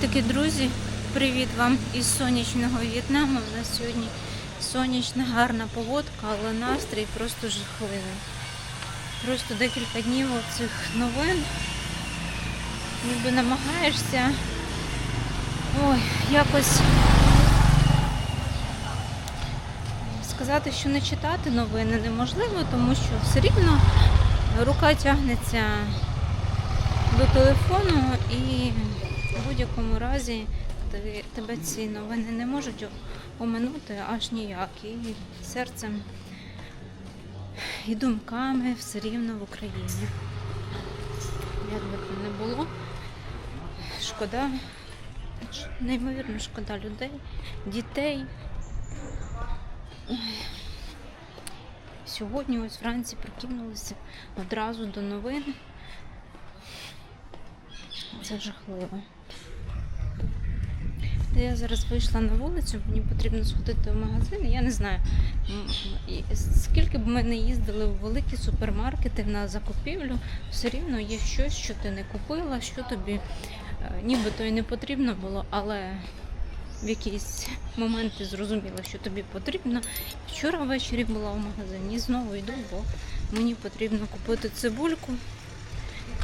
Привітики, друзі. Привіт вам із сонячного В'єтнаму. У нас сьогодні сонячна, гарна погодка, але настрій просто жахливий. Просто декілька днів цих новин. Ніби намагаєшся ой, якось сказати, що не читати новини неможливо, тому що все рівно рука тягнеться до телефону і в будь-якому разі ти- тебе ці новини не можуть оминути аж ніяк. І серцем і думками все рівно в Україні. Як би там не було, шкода, неймовірно шкода людей, дітей. Сьогодні ось вранці прокинулися одразу до новин. Це жахливо. Я зараз вийшла на вулицю, мені потрібно сходити в магазин. Я не знаю, скільки б ми не їздили в великі супермаркети на закупівлю, все рівно є щось, що ти не купила, що тобі е, нібито і не потрібно було, але в якийсь момент ти зрозуміла, що тобі потрібно. Вчора ввечері була в магазині, знову йду, бо мені потрібно купити цибульку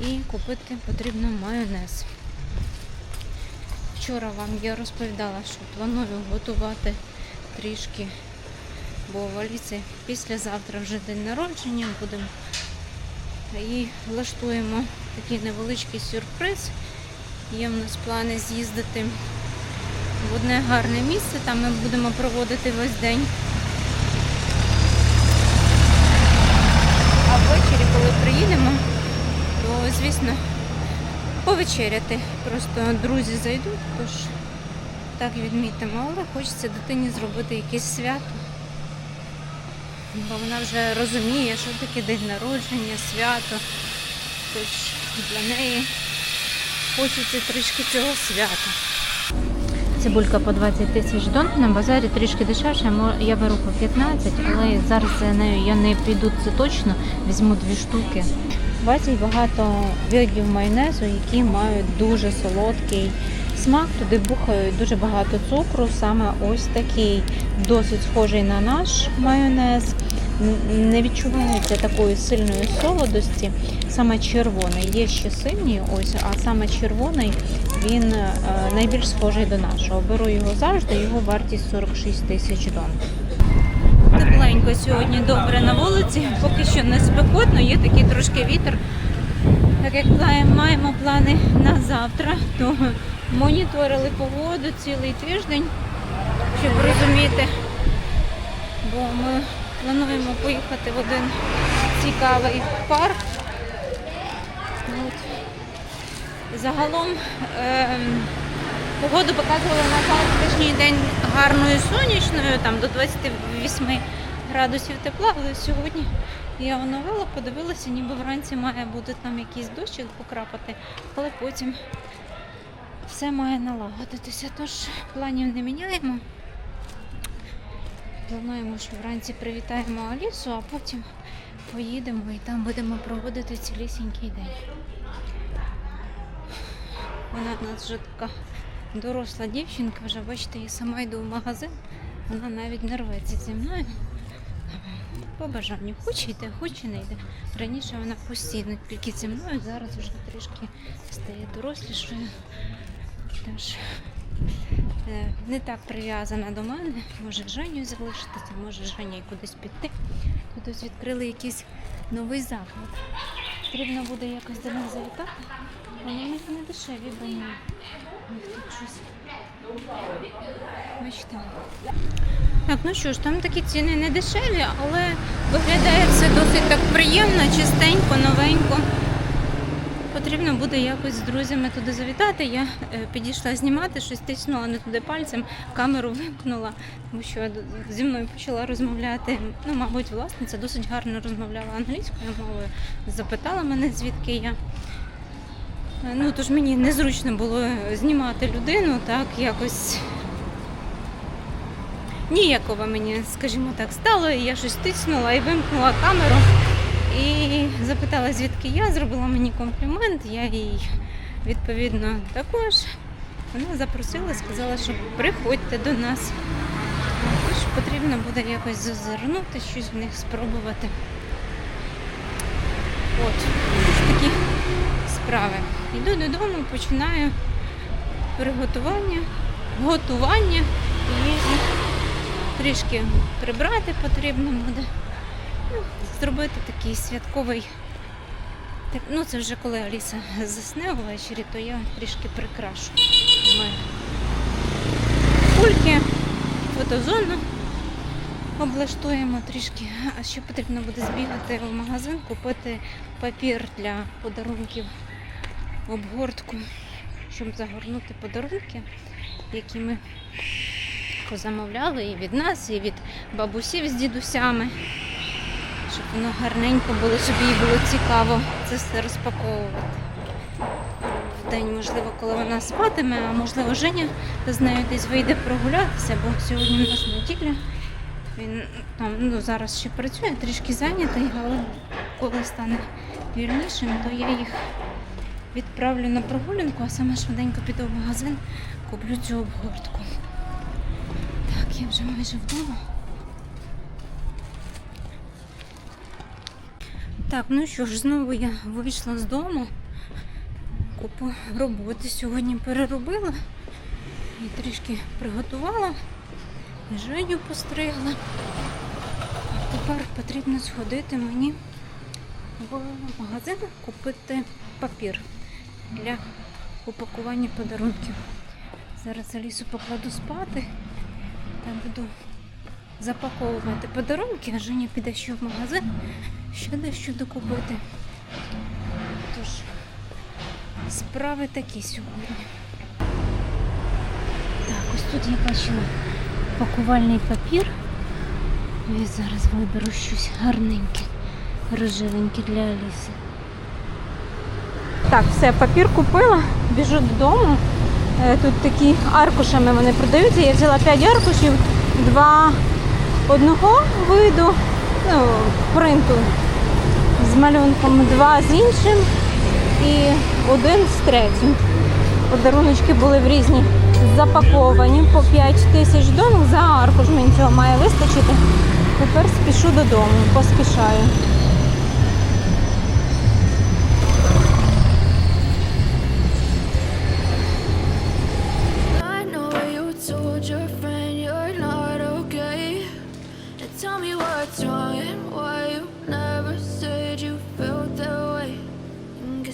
і купити потрібно майонез. Вчора вам я розповідала, що планую готувати трішки, бо в Аліці післязавтра вже день народження будемо і влаштуємо такий невеличкий сюрприз. Є в нас плани з'їздити в одне гарне місце, там ми будемо проводити весь день. А ввечері, коли приїдемо, то, звісно, повечеряти. Просто друзі зайдуть, тож так відмітимо. Але хочеться дитині зробити якесь свято. Бо вона вже розуміє, що таке день народження, свято. Тож для неї хочеться трішки цього свята. Цибулька по 20 тисяч дон, на базарі трішки дешевше, я беру по 15, але зараз за нею я не піду це точно, візьму дві штуки. Бачить багато видів майонезу, які мають дуже солодкий смак. Туди бухають дуже багато цукру, саме ось такий, досить схожий на наш майонез. Не відчувається такої сильної солодості. Саме червоний. Є ще синій, ось, а саме червоний він е, найбільш схожий до нашого. Беру його завжди, його вартість 46 тисяч дон. Тепленько сьогодні добре на вулиці, поки що не спекотно, є такий трошки вітер. Так як маємо плани на завтра, то моніторили погоду цілий тиждень, щоб розуміти. Бо ми плануємо поїхати в один цікавий парк. От. Загалом ем, погоду показували на завтрашній день гарною сонячною, там до 28 градусів тепла, але сьогодні я оновила, подивилася, ніби вранці має бути там якийсь дощик покрапати, але потім все має налагодитися. Тож планів не міняємо. Плануємо, що вранці привітаємо Алісу, а потім поїдемо і там будемо проводити цілісінький день. Вона в нас вже така доросла дівчинка, вже бачите, я сама йду в магазин, вона навіть не рветься зі мною. По бажанню. Хоче йде, хоче не йде. Раніше вона постійно тільки зі мною, зараз вже трішки стає дорослішою. Тож е, не так прив'язана до мене. Може Женю залишитися, може Женя й кудись піти. Тут відкрили якийсь новий заклад. Потрібно буде якось до них завітати. Вони не дешеві, бо них тут щось. Бачите. Так, ну що ж, там такі ціни не дешеві, але виглядає все досить так приємно, чистенько, новенько. Потрібно буде якось з друзями туди завітати. Я е, підійшла знімати, щось тиснула не туди пальцем, камеру вимкнула, тому що зі мною почала розмовляти. Ну, мабуть, власниця досить гарно розмовляла англійською мовою. Запитала мене, звідки я. Е, Ну, тож мені незручно було знімати людину, так якось ніякого мені, скажімо так, стало. Я щось тиснула і вимкнула камеру. І запитала, звідки я, зробила мені комплімент, я їй відповідно, також вона запросила, сказала, що приходьте до нас. Тож потрібно буде якось зазирнути, щось в них спробувати. От, такі справи. Йду додому, починаю приготування, готування і трішки прибрати потрібно буде. Ну, зробити такий святковий. Ну це вже коли Аліса засне ввечері, то я трішки прикрашу. Кульки, фотозону облаштуємо трішки. А ще потрібно буде збігати в магазин, купити папір для подарунків, в обгортку, щоб загорнути подарунки, які ми позамовляли і від нас, і від бабусів з дідусями. Щоб воно гарненько було, щоб їй було цікаво це все розпаковувати. В день, можливо, коли вона спатиме, а можливо, Женя з нею десь вийде прогулятися, бо сьогодні у нас неділя. Він там ну, зараз ще працює, трішки зайнятий, але коли стане вільнішим, то я їх відправлю на прогулянку, а сама швиденько піду в магазин, куплю цю обгортку. Я вже майже вдома. Так, ну що ж, знову я вийшла з дому. Купу роботи сьогодні переробила і трішки приготувала, Женю постригла. Тепер потрібно сходити мені в магазин купити папір для упакування подарунків. Зараз Алісу покладу спати та буду запаковувати подарунки, а Женя піде ще в магазин, ще дещо докупити. Тож, справи такі сьогодні. Так, ось тут я бачила пакувальний папір. Я зараз виберу щось гарненьке, рожевеньке для Аліси. Так, все, папір купила, біжу додому. Е, Тут такі аркушами вони продаються. Я взяла 5 аркушів, два одного виду, ну, принту з малюнком, два з іншим і один з третім. Подаруночки були в різні запаковані по 5 тисяч донг за аркуш. Мені цього має вистачити. Тепер спішу додому, поспішаю.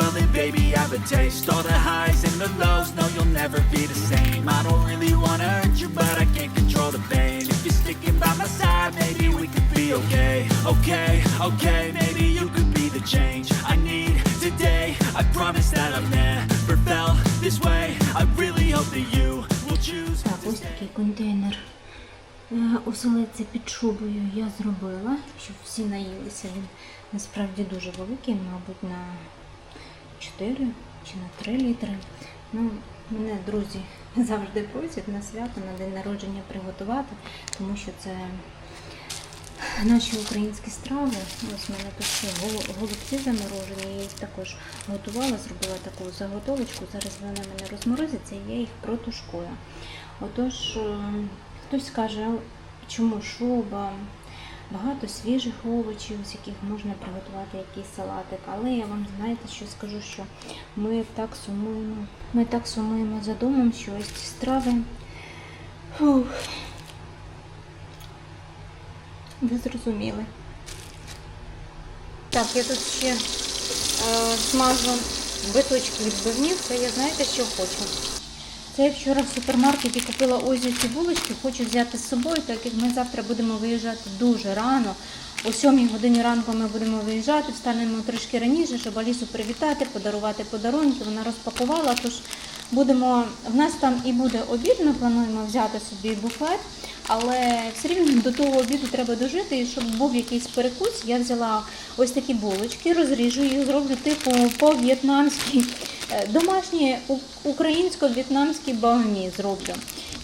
Well then baby I have a taste All the highs and the lows, no you'll never be the same I don't really wanna hurt you but I can't control the pain If you're sticking by my side, maybe we could be okay Okay, okay, maybe you could be the change I need today I promise that I've never felt this way I really hope that you will choose Так, ось такий контейнер е, оселедця під шубою я зробила, щоб всі наїлися. Він насправді дуже великий, мабуть, на 4 чи на 3 літри. Ну, мене друзі завжди просять на свято, на день народження приготувати, тому що це наші українські страви. Ось в мене тут ще голубці заморожені. Я їх також готувала, зробила таку заготовочку. Зараз вона в мене розморозиться і я їх протушкую. Отож, е, хтось скаже, чому шуба, багато свіжих овочів, з яких можна приготувати якийсь салатик. Але я вам знаєте, що скажу, що ми так сумуємо. Ми так сумуємо за домом, що ось ці страви. Фух. Ви зрозуміли. Так, я тут ще е, смажу биточки відбивні, це я знаєте, що хочу. Це я вчора в супермаркеті купила ось ці булочки, хочу взяти з собою, так як ми завтра будемо виїжджати дуже рано. О 7 годині ранку ми будемо виїжджати, встанемо трішки раніше, щоб Алісу привітати, подарувати подарунки. Вона розпакувала. Тож будемо в нас там і буде обід. Ми плануємо взяти собі буфет, але все рівно до того обіду треба дожити. І щоб був якийсь перекус, я взяла ось такі булочки, розріжу їх, зроблю типу по-в'єтнамськи. Е, Домашні українсько-в'єтнамські багні зроблю.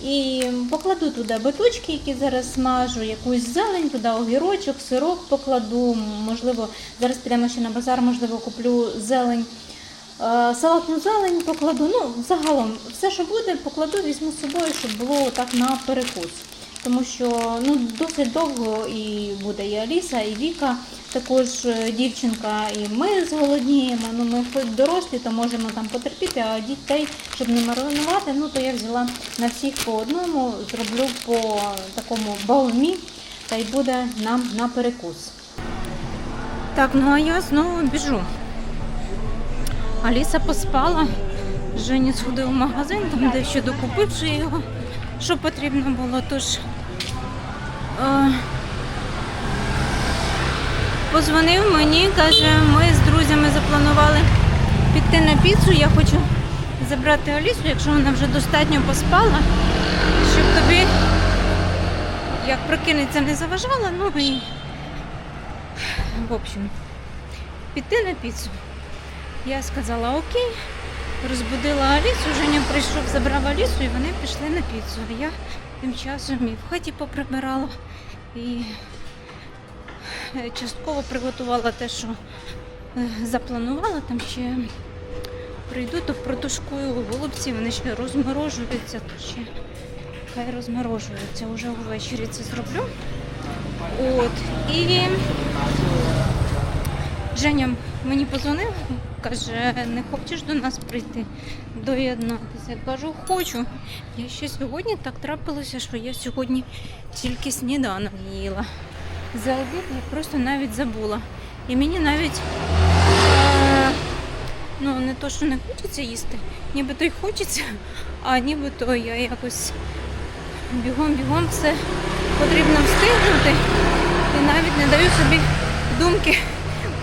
І покладу туди биточки, які зараз смажу, якусь зелень, туди огірочок, сирок покладу. Можливо, зараз підемо ще на базар, можливо, куплю зелень. Е, Салатну зелень покладу. Ну, загалом, все, що буде, покладу, візьму з собою, щоб було так на перекус. Тому що ну, досить довго і буде і Аліса, і Віка, також е, дівчинка, і ми зголодніємо. Ну, ми хоч дорослі, то можемо там потерпіти, а дітей, щоб не маринувати, ну то я взяла на всіх по одному, зроблю по такому баумі, та й буде нам на перекус. Так, ну а я знову біжу. Аліса поспала. Жені сходив в магазин, там дещо докупивши його, що потрібно було. Тож позвонив мені, каже, ми з друзями запланували піти на піцу. Я хочу забрати Алісу, якщо вона вже достатньо поспала, щоб тобі, як прокинеться, не заважала. Ну і в общем, піти на піцу. Я сказала окей, розбудила Алісу, Женя прийшов, забрав Алісу і вони пішли на піцу. А я тим часом і в хаті поприбирала і е, частково приготувала те, що е, запланувала. Там ще прийду, то протушкую голубці, вони ще розморожуються, то ще хай розморожуються. Уже ввечері це зроблю. От. І Женя мені позвонив, каже, не хочеш до нас прийти доєднатися. Я кажу, хочу. Я ще сьогодні так трапилося, що я сьогодні тільки сніданок їла. За обід я просто навіть забула. І мені навіть е, ну, не то, що не хочеться їсти, нібито й хочеться, а нібито я якось бігом-бігом все потрібно встигнути. І навіть не даю собі думки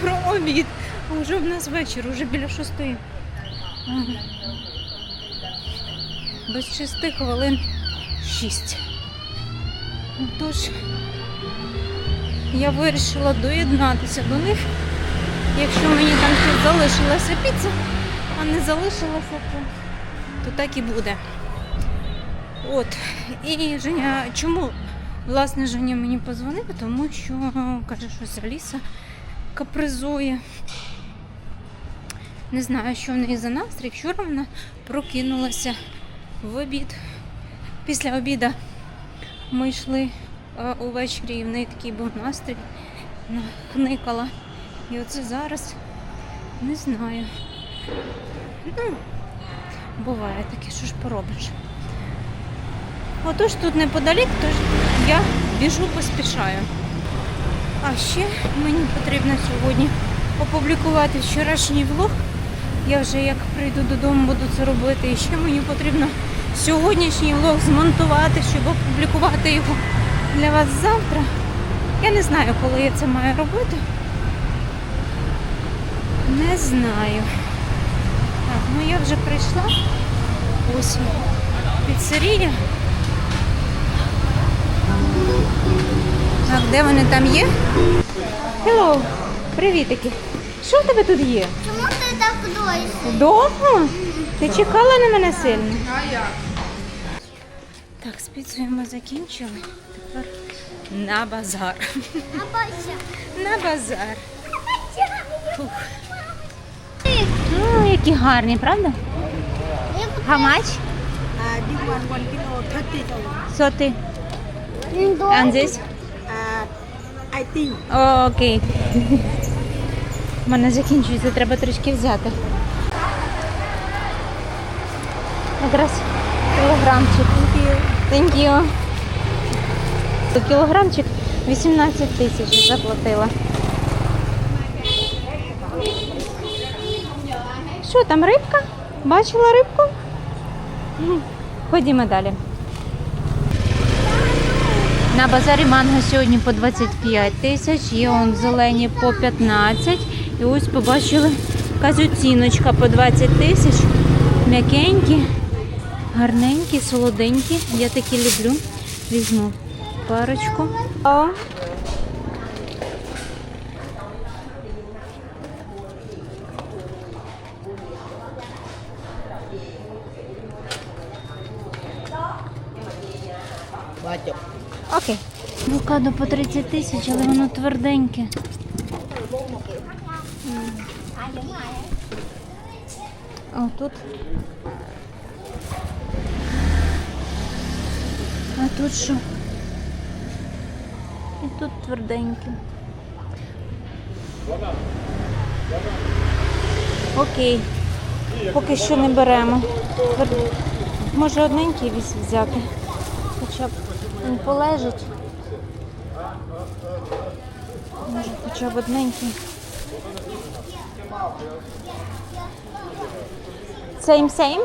про обід. А Вже в нас вечір, вже біля шостої. Без шести хвилин шість. Тож я вирішила доєднатися до них. Якщо мені там ще залишилася піца, а не залишилася, то, то так і буде. От. І Женя, чому власне Женя мені позвонив? Тому що каже, що Аліса капризує. Не знаю, що в неї за настрій. Вчора вона прокинулася в обід. Після обіда ми йшли увечері, і в неї такий був настрій. Вона хникала. І оце зараз не знаю. Ну, буває таке, що ж поробиш. Отож тут неподалік, тож я біжу, поспішаю. А ще мені потрібно сьогодні опублікувати вчорашній влог. Я вже як прийду додому, буду це робити. І ще мені потрібно сьогоднішній влог змонтувати, щоб опублікувати його для вас завтра. Я не знаю, коли я це маю робити. Не знаю. Так, ну я вже прийшла. Ось піцерія. Так, де вони там є? Hello, привітики. Що в тебе тут є? Так дойся? Довго? Ти чекала на мене сильно? Так, з піцею ми закінчили. Тепер на базар. На базар. Фух. Ну, які гарні, правда? How much? Uh, this one one kilo And this? Uh, I think О, окей. У мене закінчується, треба трішки взяти. Якраз кілограмчик. Thank you. Кілограмчик 18 тисяч заплатила. Що там рибка? Бачила рибку? Ну, Ходімо далі. На базарі манго сьогодні по 25 тисяч, є он зелені по 15. І ось побачили казюціночка по 20 тисяч. М'якенькі, гарненькі, солоденькі. Я такі люблю. Візьму парочку. О. Окей. Авокадо по 30 тисяч, але воно тверденьке. О, тут. А тут що? І тут тверденьке. Окей. Поки що не беремо. Може одненький віз взяти. Хоча б він полежить. Може, хоча б одненький. Same, same?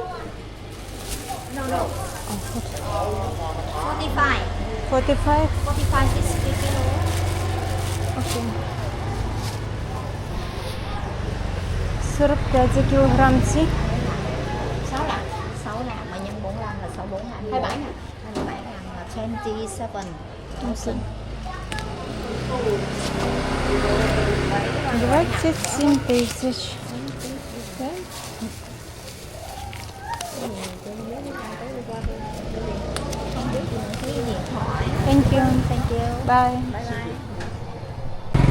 45 45? 45 is 3 kilo Окей. 45 за кілограм ці. 6 lạng 6 lạng mà nhân 4 lạng là 64 lạng 27 ngàn 27 ngàn là 27 Окей. 27 тисяч. Thank you. thank you Bye.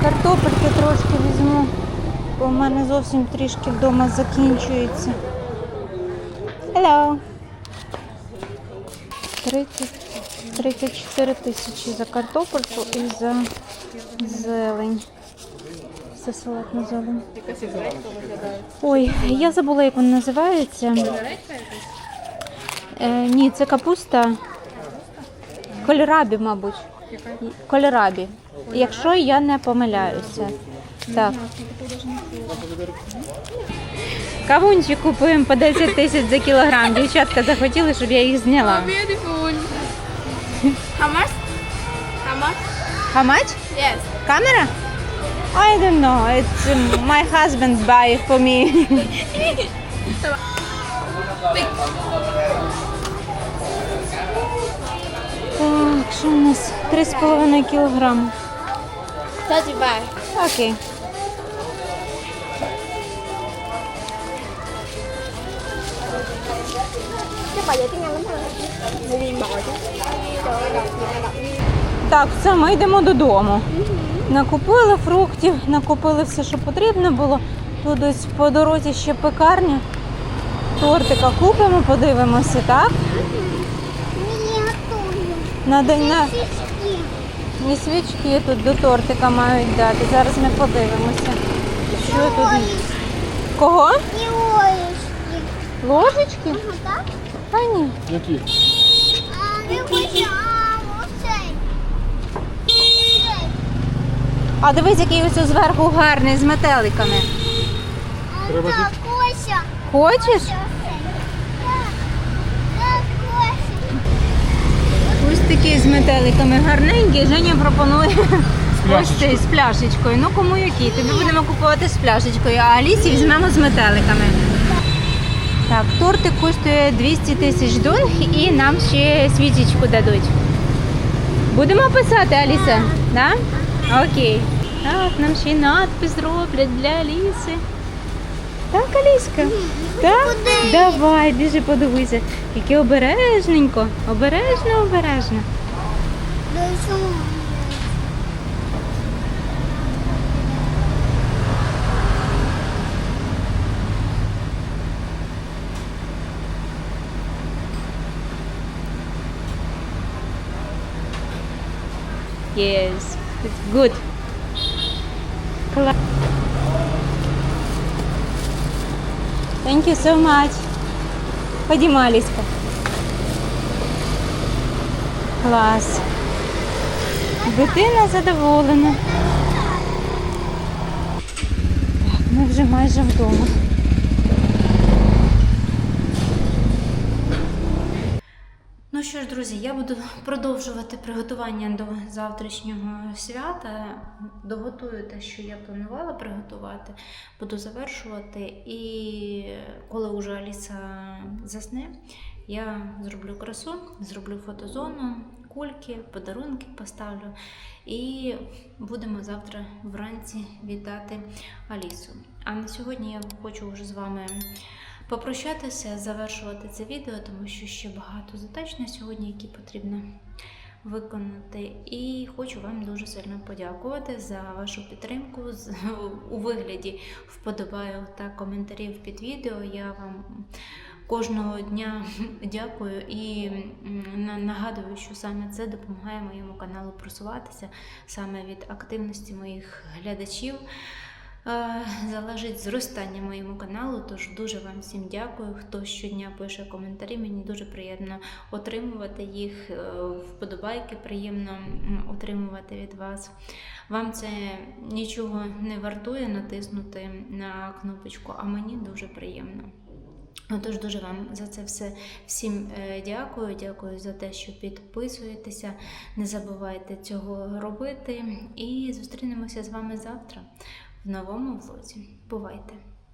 Картопельки трошки візьму, бо в мене зовсім трішки вдома закінчується. Hello. 30, 34 тисячі за картопельку і за зелень. Це салатна зелень. Ой, я забула, як вона називається. Е, ні, це капуста. Кольорабі, мабуть. Кольорабі. Якщо я не помиляюся. Так. Кавунчик купуємо по 10 тисяч за кілограм. Дівчатка захотіли, щоб я їх зняла. How much? How much? How much? Yes. Камера? I don't know. It's my husband buy for me. Так, що у нас? 3,5 кілограми. 35. Окей. Так, все, ми йдемо додому. Накупили фруктів, накупили все, що потрібно було. Тут ось по дорозі ще пекарня. Тортика купимо, подивимося, так? На день на і свічки тут до тортика мають дати. Зараз ми подивимося. Що тут? Кого? И орешки Ложечки? Ага, так? Та ні. А, не хочу, а, дивись, який ось зверху гарний з метеликами. А, так, Кося Хочеш? Кося, цей. Так, так, Кося Такий з метеликами гарненький. Женя пропонує ось цей з пляшечкою. Ну кому який? Тобі будемо купувати з пляшечкою, а Алісі візьмемо з метеликами. Так, тортик коштує 200 тисяч донг і нам ще свічечку дадуть. Будемо писати, Аліса? Да? Окей. Так, нам ще й надпис зроблять для Аліси. Так, Аліська? Так? Давай, біжи подивися. Яке обережненько. Обережно, обережно. Да что? Yes, it's good. Thank you so much. Ходімо, Аліська. Клас. Дитина задоволена. Так, ми вже майже вдома. Ну що ж, друзі, я буду продовжувати приготування до завтрашнього свята. Доготую те, що я планувала приготувати, буду завершувати. І коли вже Аліса засне, я зроблю красу, зроблю фотозону, кульки, подарунки поставлю. І будемо завтра вранці вітати Алісу. А на сьогодні я хочу вже з вами попрощатися, завершувати це відео, тому що ще багато задач на сьогодні, які потрібно виконати. І хочу вам дуже сильно подякувати за вашу підтримку у вигляді вподобаю та коментарів під відео. Я вам кожного дня дякую і нагадую, що саме це допомагає моєму каналу просуватися саме від активності моїх глядачів. Залежить зростання моєму каналу, тож дуже вам всім дякую. Хто щодня пише коментарі, мені дуже приємно отримувати їх. е, Вподобайки приємно отримувати від вас. Вам це нічого не вартує натиснути на кнопочку, а мені дуже приємно. Отож, дуже вам за це все всім е, дякую. Дякую за те, що підписуєтеся. Не забувайте цього робити. І зустрінемося з вами завтра в новому влозі. Бувайте!